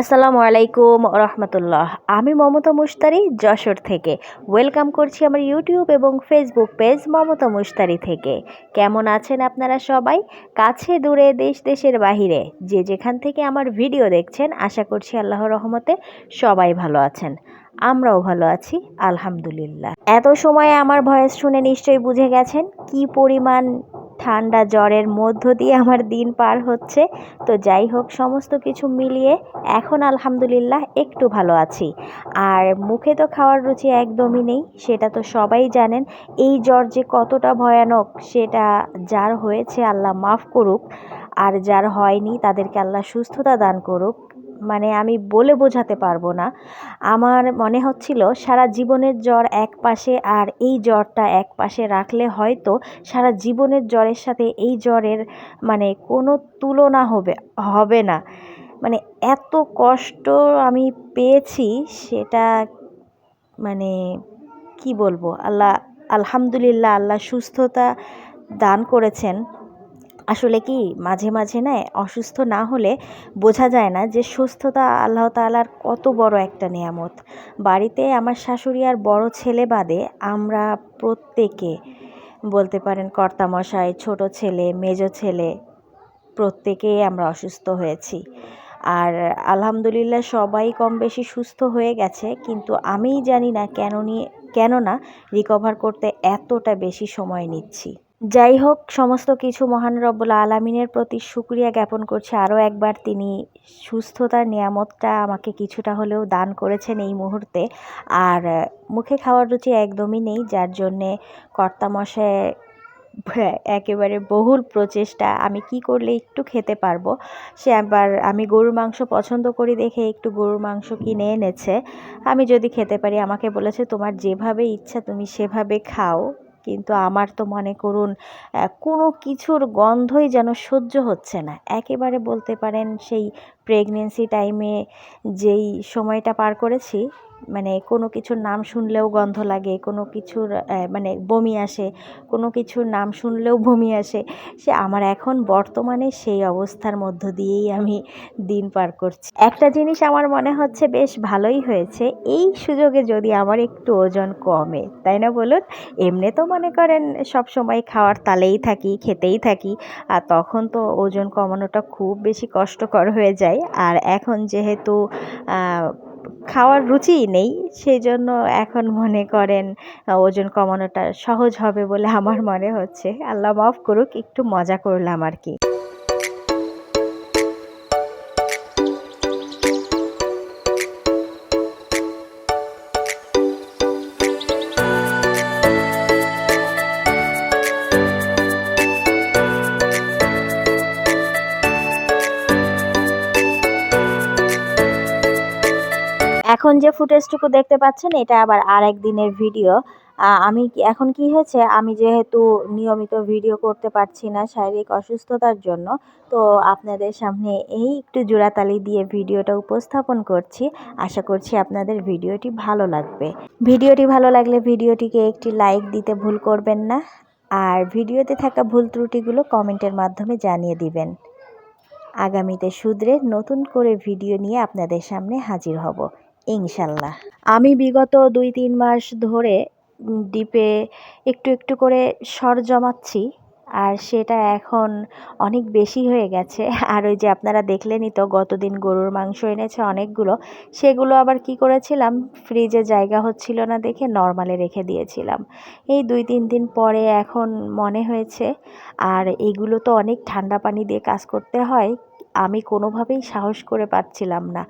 আসসালামু আলাইকুম রহমতুল্লাহ আমি মমতা মুশতারি যশোর থেকে। ওয়েলকাম করছি আমার ইউটিউব এবং ফেসবুক পেজ মমতা মুশতারি থেকে। কেমন আছেন আপনারা সবাই? কাছে দূরে, দেশ দেশের বাহিরে, যে যেখান থেকে আমার ভিডিও দেখছেন, আশা করছি আল্লাহর রহমতে সবাই ভালো আছেন। আমরাও ভালো আছি, আলহামদুলিল্লাহ। এত সময় আমার ভয়েস শুনে নিশ্চয়ই বুঝে গেছেন কি পরিমাণ ঠান্ডা জ্বরের মধ্য দিয়ে আমার দিন পার হচ্ছে। তো যাই হোক, সমস্ত কিছু মিলিয়ে এখন আলহামদুলিল্লাহ একটু ভালো আছি। আর মুখে তো খাওয়ার রুচি একদমই নেই, সেটা তো সবাই জানেন। এই জ্বর যে কতটা ভয়ানক, সেটা যার হয়েছে আল্লাহ মাফ করুক। আর যার হয়নি, তাদেরকে আল্লাহ সুস্থতা দান করুক। মানে আমি বলে বোঝাতে পারব না। আমার মনে হচ্ছিল সারা জীবনের জ্বর এক পাশে আর এই জ্বরটা এক পাশে রাখলে হয়তো সারা জীবনের জ্বরের সাথে এই জ্বরের মানে কোনো তুলনা হবে হবে না। মানে এত কষ্ট আমি পেয়েছি সেটা মানে কি বলব? আল্লাহ, আলহামদুলিল্লাহ আল্লাহ সুস্থতা দান করেছেন। আসলে কি মাঝে মাঝে না অসুস্থ না হলে বোঝা যায় না যে সুস্থতা আল্লাহ তালার কত বড় একটা নিয়ামত। বাড়িতে আমার শাশুড়ি আর বড় ছেলে বাদে আমরা প্রত্যেকে বলতে পারেন কর্তামশাই, ছোট ছেলে, মেজ ছেলে প্রত্যেকেই আমরা অসুস্থ হয়েছি। আর আলহামদুলিল্লাহ সবাই কম বেশি সুস্থ হয়ে গেছে, কিন্তু আমিই জানি না কেন নিয়ে কেননা রিকভার করতে এতটা বেশি সময় নিচ্ছি। যাই হোক, সমস্ত কিছু মহান রব্বুল আলমিনের প্রতি সুক্রিয়া জ্ঞাপন করছে। আরও একবার তিনি সুস্থতার নিয়ামতটা আমাকে কিছুটা হলেও দান করেছেন এই মুহূর্তে। আর মুখে খাওয়ার রুচি একদমই নেই, যার জন্যে কর্তামশায় একেবারে বহুল প্রচেষ্টা। আমি কি করলে একটু খেতে পারব? সে আবার আমি গরুর মাংস পছন্দ করি দেখে একটু গরুর মাংস কিনে এনেছে। আমি যদি খেতে পারি, আমাকে বলেছে, তোমার যেভাবে ইচ্ছা তুমি সেভাবে খাও। কিন্তু আমার তো মনে করুন কোনো কিছুর গন্ধই যেন সহ্য হচ্ছে না। একেবারে বলতে পারেন সেই প্রেগনেন্সি টাইমে যেই সময়টা পার করেছি মানে কোনো কিছুর নাম শুনলেও গন্ধ লাগে, কোনো কিছুর মানে বমি আসে, কোনো কিছুর নাম শুনলেও বমি আসে, সে আমার এখন বর্তমানে সেই অবস্থার মধ্য দিয়েই আমি দিন পার করছি। একটা জিনিস আমার মনে হচ্ছে বেশ ভালোই হয়েছে, এই সুযোগে যদি আমার একটু ওজন কমে, তাই না বলুন? এমনি তো মনে করেন সব সময় খাওয়ার তালেই থাকি, খেতেই থাকি, আর তখন তো ওজন কমানোটা খুব বেশি কষ্টকর হয়ে যায়, আর এখন যেহেতু খাওয়ার রুচিই নেই। সেই জন্য এখন মনে করেন ওজন কমানোটা সহজ হবে বলে আমার মনে হচ্ছে। আল্লাহ মাফ করুক, একটু মজা করলাম আর কি। এখন যে ফুটেজটুকু দেখতে পাচ্ছেন, এটা আবার আর একদিনের ভিডিও আমি এখন কি হয়েছে, আমি যেহেতু নিয়মিত ভিডিও করতে পারছি না শারীরিক অসুস্থতার জন্য, তো আপনাদের সামনে এই একটু জোড়াতালি দিয়ে ভিডিওটা উপস্থাপন করছি। আশা করছি আপনাদের ভিডিওটি ভালো লাগবে। ভিডিওটি ভালো লাগলে ভিডিওটিকে একটি লাইক দিতে ভুল করবেন না, আর ভিডিওতে থাকা ভুল ত্রুটিগুলো কমেন্টের মাধ্যমে জানিয়ে দিবেন। আগামীতে শুধরে নতুন করে ভিডিও নিয়ে আপনাদের সামনে হাজির হব। ইনশাল্লাহ। আমি বিগত দুই, তিন মাস ধরে ডিপে একটু একটু করে স্বর জমাচ্ছি আর সেটা এখন অনেক বেশি হয়ে গেছে। আর ওই যে আপনারা দেখলেনই তো, গতদিন গরুর মাংস এনেছে অনেকগুলো। সেগুলো আবার কি করেছিলাম? ফ্রিজে জায়গা হচ্ছিল না দেখে নর্মালে রেখে দিয়েছিলাম। এই দুই, তিন দিন পরে এখন মনে হয়েছে, আর এগুলো তো অনেক ঠান্ডা পানি দিয়ে কাজ করতে হয়। আমি কোনোভাবেই সাহস করে পাচ্ছিলাম না।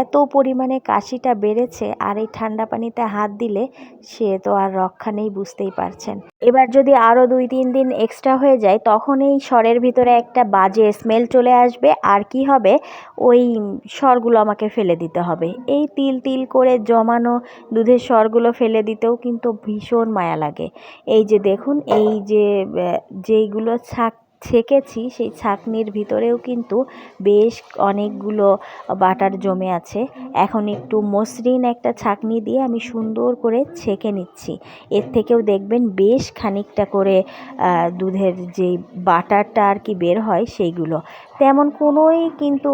এত পরিমাণে কাশিটা বেড়েছে আর এই ঠান্ডা পানিতে হাত দিলে সে তো আর রক্ষা নেই বুঝতেই পারছেন। এবার যদি আরও দুই তিন দিন এক্সট্রা হয়ে যায়, তখন এই স্বরের ভিতরে একটা বাজে স্মেল চলে আসবে আর কি হবে? ওই স্বরগুলো আমাকে ফেলে দিতে হবে। এই তিল তিল করে জমানো দুধের স্বরগুলো ফেলে দিতেও কিন্তু ভীষণ মায়া লাগে। এই যে দেখুন, এই যে যেইগুলো ছাক ছেঁকেছি, সেই ছাঁকনির ভিতরেও কিন্তু বেশ অনেকগুলো বাটার জমে আছে। এখন একটু মসৃণ একটা ছাঁকনি দিয়ে আমি সুন্দর করে ছেঁকে নিচ্ছি। এর থেকেও দেখবেন বেশ খানিকটা করে দুধের যেই বাটারটা আর কি বের হয় সেইগুলো। তেমন কোনোই কিন্তু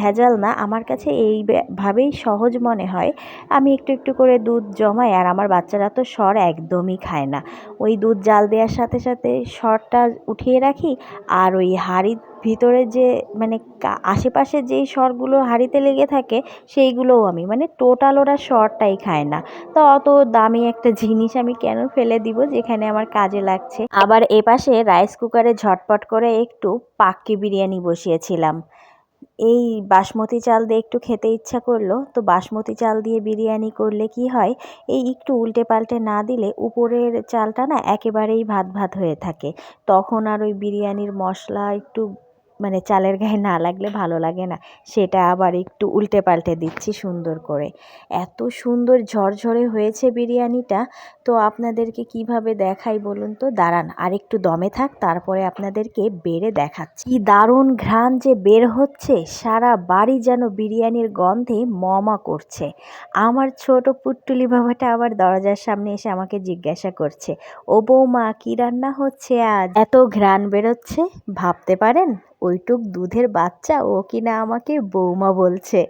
ভেজাল না। আমার কাছে এইভাবেই সহজ মনে হয়, আমি একটু একটু করে দুধ জমাই আর আমার বাচ্চারা তো সর একদমই খায় না। ওই দুধ জাল দেওয়ার সাথে সাথে সরটা উঠিয়ে রাখি আর ওই হাঁড়ির ভিতরে যে মানে আশেপাশে যেই সরগুলো হাঁড়িতে লেগে থাকে, সেইগুলোও আমি মানে টোটাল ওরা সরটাই খায় না। তো অত দামি একটা জিনিস আমি কেন ফেলে দিব যেখানে আমার কাজে লাগছে? আবার এপাশে রাইস কুকারে ঝটপট করে একটু পাক্কি বিরিয়ানি বসিয়েছিলাম। এই বাসমতি চাল দিয়ে একটু খেতে ইচ্ছা করল, তো বাসমতি চাল দিয়ে বিরিয়ানি করলে কি হয়, এই একটু উল্টে পাল্টে না দিলে উপরের চালটা না একেবারেই ভাত ভাত হয়ে থাকে। তখন আর ওই বিরিয়ানির মশলা একটু মানে চালের গায়ে না লাগলে ভালো লাগে না। সেটা আবার একটু উল্টে পাল্টে দিচ্ছি সুন্দর করে। এত সুন্দর ঝরঝরে হয়েছে বিরিয়ানিটা। তো আপনাদেরকে কীভাবে দেখাই বলুন তো? দাঁড়ান আর একটু দমে থাক, তারপরে আপনাদেরকে বেড়ে দেখাচ্ছি। কি দারুণ ঘ্রাণ যে বের হচ্ছে, সারা বাড়ি যেন বিরিয়ানির গন্ধে মমা করছে। আমার ছোট পুট্টুলি বাবাটা আবার দরজার সামনে এসে আমাকে জিজ্ঞাসা করছে, ও বৌমা, কী রান্না হচ্ছে আজ? এত ঘ্রাণ বেরোচ্ছে, ভাবতে পারেন? ওইটুক দুধের বাচ্চা ও কিনা আমাকে বৌমা বলছে।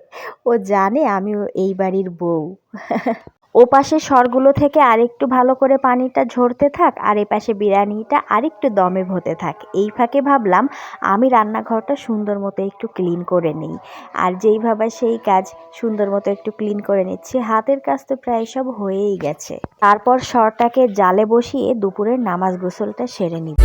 ও জানে আমি এই বাড়ির বউ। ও পাশে স্বরগুলো থেকে আরেকটু ভালো করে পানিটা ঝরতে থাক, আর এ পাশে বিরিয়ানিটা আরেকটু দমে ভতে থাক। এই ফাঁকে ভাবলাম, আমি রান্নাঘরটা সুন্দর মতো একটু ক্লিন করে নিই। আর যেইভাবে সেই কাজ সুন্দর মতো একটু ক্লিন করে নিচ্ছি। হাতের কাজ তো প্রায় সব হয়েই গেছে। তারপর স্বরটাকে জালে বসিয়ে দুপুরের নামাজ গোসলটা সেরে নিব।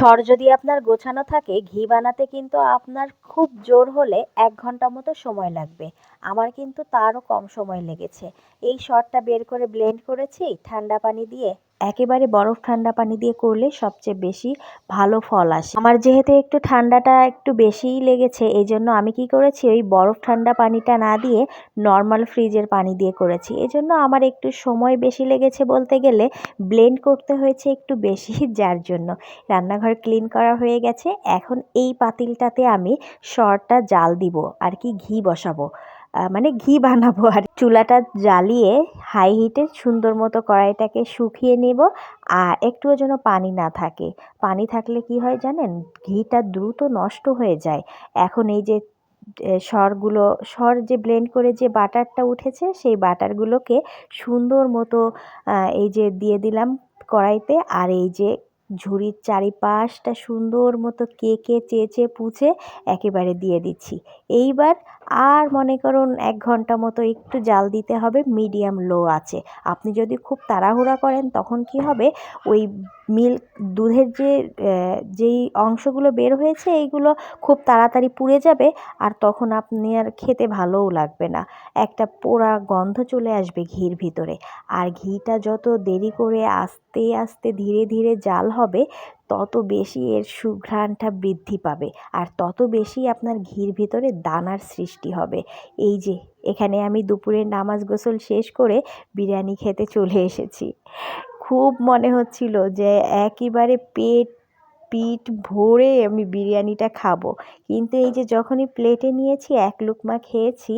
সর যদি আপনার গোছানো থাকে, ঘি বানাতে কিন্তু আপনার খুব জোর হলে এক ঘণ্টা মতো সময় লাগবে। আমার কিন্তু তারও কম সময় লেগেছে। এই সরটা বের করে ব্লেন্ড করেছি, ঠান্ডা পানি দিয়ে একেবারে বরফ ঠান্ডা পানি দিয়ে করলে সবচেয়ে বেশি ভালো ফল আসে। আমার যেহেতু একটু ঠান্ডাটা একটু বেশিই লেগেছে এই জন্য আমি কি করেছি, ওই বরফ ঠান্ডা পানিটা না দিয়ে নর্মাল ফ্রিজের পানি দিয়ে করেছি। এই জন্য আমার একটু সময় বেশি লেগেছে বলতে গেলে ব্লেন্ড করতে হয়েছে একটু বেশি, যার জন্য। রান্নাঘর ক্লিন করা হয়ে গেছে, এখন এই পাতিলটাতে আমি সরটা জাল দিব, আর কি ঘি বসাবো। মানে ঘি বানাবো আর চুলাটা জ্বালিয়ে হাই হিটে সুন্দর মতো কড়াইটাকে শুকিয়ে নেব আর একটুও যেন পানি না থাকে। পানি থাকলে কি হয় জানেন? ঘিটা দ্রুত নষ্ট হয়ে যায়। এখন এই যে সরগুলো, সর যে ব্লেন্ড করে যে বাটারটা উঠেছে, সেই বাটারগুলোকে সুন্দর মতো এই যে দিয়ে দিলাম কড়াইতে আর এই যে ঝুড়ির চারিপাশটা সুন্দর মতো কেকে চেঁচে পুছে একেবারে দিয়ে দিচ্ছি। এইবার আর মনে করুন এক ঘণ্টা মতো একটু জাল দিতে হবে, মিডিয়াম লো আছে। আপনি যদি খুব তাড়াহুড়া করেন তখন কি হবে? ওই মিল্ক দুধের যে যেই অংশগুলো বের হয়েছে এইগুলো খুব তাড়াতাড়ি পুড়ে যাবে আর তখন আপনি আর খেতে ভালোও লাগবে না। একটা পোড়া গন্ধ চলে আসবে ঘির ভিতরে। আর ঘিটা যত দেরি করে আস্তে আস্তে ধীরে ধীরে জাল হবে, তত বেশি এর সুঘ্রাণটা বৃদ্ধি পাবে। আর তত বেশি আপনার ঘির ভিতরে দানার সৃষ্টি হবে। এই যে, এখানে আমি দুপুরের নামাজ গোসল শেষ করে বিরিয়ানি খেতে চলে এসেছি। খুব মনে হচ্ছিল যে একেবারে পেট, পিঠ ভরে আমি বিরিয়ানিটা খাব। কিন্তু এই যে যখনই প্লেটে নিয়েছি, এক লুকমা খেয়েছি,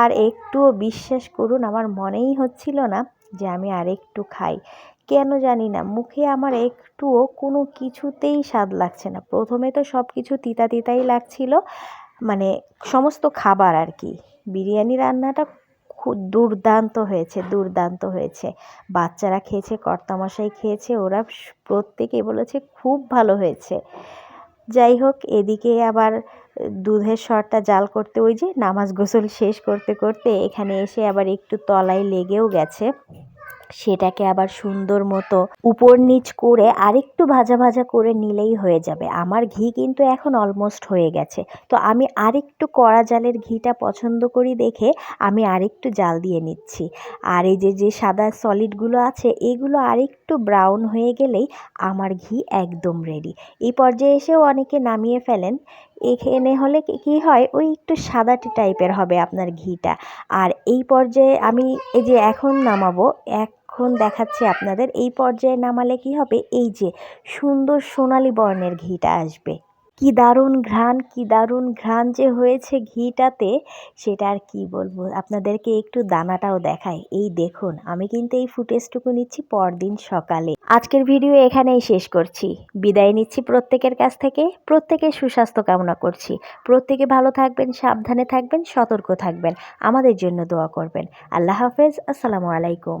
আর একটুও বিশ্বাস করুন, আমার মনেই হচ্ছিল না যে আমি আর একটু খাই। কেন জানি না, মুখে আমার একটুও কোনো কিছুতেই স্বাদ লাগছে না। প্রথমে তো সব কিছু তিতা তিতাই লাগছিল মানে সমস্ত খাবার আর কি। বিরিয়ানি রান্নাটা খুব দুর্দান্ত হয়েছে দুর্দান্ত হয়েছে। বাচ্চারা খেয়েছে, কর্তামশাই খেয়েছে, ওরা প্রত্যেকে বলেছে খুব ভালো হয়েছে। যাই হোক, এদিকে আবার দুধের সরটা জাল করতে, ওই যে নামাজ গোসল শেষ করতে করতে এখানে এসে আবার একটু তলায় লেগেও গেছে। সেটাকে আবার সুন্দর মতো উপর নিচ করে আরেকটু ভাজা ভাজা করে নিলেই হয়ে যাবে। আমার ঘি কিন্তু এখন অলমোস্ট হয়ে গেছে। তো আমি আরেকটু কড়া জালের ঘিটা পছন্দ করি দেখে আমি আরেকটু জাল দিয়ে নিচ্ছি। আর এই যে যে সাদা সলিডগুলো আছে, এগুলো আরেকটু ব্রাউন হয়ে গেলেই আমার ঘি একদম রেডি এই পর্যায়ে এসেও অনেকে নামিয়ে ফেলেন। এখানে হলে কি হয়, ওই একটু সাদাটে টাইপের হবে আপনার ঘিটা। আর এই পর্যায়ে আমি এই যে এখন নামাবো, এক এখন দেখাচ্ছি আপনাদের এই পর্যায়ে নামালে কি হবে? এই যে, সুন্দর সোনালি বর্ণের ঘিটা আসবে। কি দারুণ ঘ্রাণ, কি দারুণ ঘ্রাণ যে হয়েছে ঘিটাতে, সেটা আর কি বলব? আপনাদেরকে একটু দানাটাও দেখাই। এই দেখুন, আমি কিন্তু এই ফুটেজটুকু নিচ্ছি পরদিন সকালে। আজকের ভিডিও এখানেই শেষ করছি। বিদায় নিচ্ছি প্রত্যেকের কাছ থেকে। প্রত্যেকের সুস্বাস্থ্য কামনা করছি। প্রত্যেকে ভালো থাকবেন, সাবধানে থাকবেন, সতর্ক থাকবেন। আমাদের জন্য দোয়া করবেন। আল্লাহ হাফেজ। আসসালামু আলাইকুম।